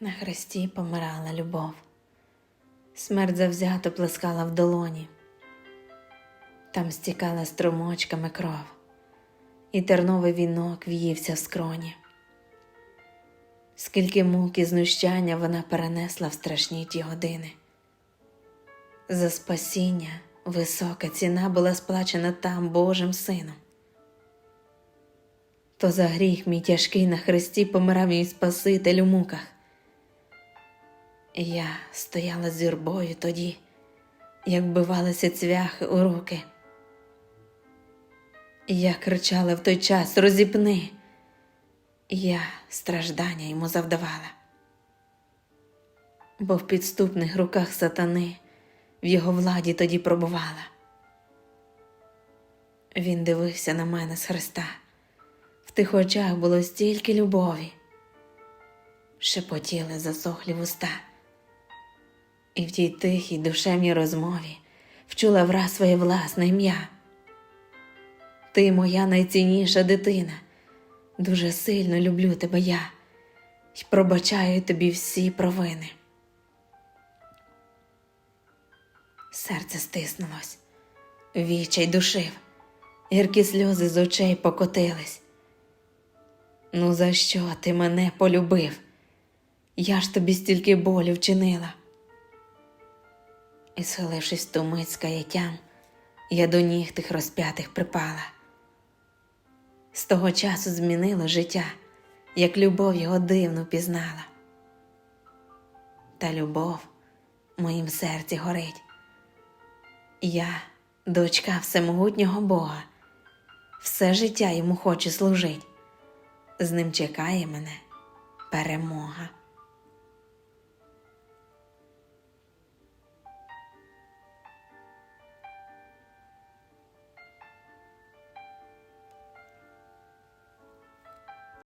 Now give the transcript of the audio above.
На хресті помирала любов, смерть завзято плескала в долоні, там стікала струмочками кров, і терновий вінок в'ївся в скроні. Скільки мук і знущання вона перенесла в страшні ті години. За спасіння висока ціна була сплачена там Божим сином. То за гріх мій тяжкий на хресті помирав мій Спаситель у муках. Я стояла з юрбою тоді, як вбивалися цвяхи у руки. Я кричала в той час розіпни. Я страждання йому завдавала. Бо в підступних руках сатани в його владі тоді пробувала. Він дивився на мене з Христа. В тих очах було стільки любові, шепотіли засохлі вуста. І в тій тихій душевній розмові вчула враз своє власне ім'я. Ти моя найцінніша дитина, дуже сильно люблю тебе я й пробачаю тобі всі провини. Серце стиснулось, вічай душив, гіркі сльози з очей покотились. Ну, за що ти мене полюбив? Я ж тобі стільки болю вчинила. І, схилившись ту мить з каяттям, я до ніг тих розп'ятих припала. З того часу змінило життя, як любов його дивно пізнала. Та любов в моїм серці горить. Я, дочка всемогутнього Бога, все життя йому хочу служить. З ним чекає мене перемога.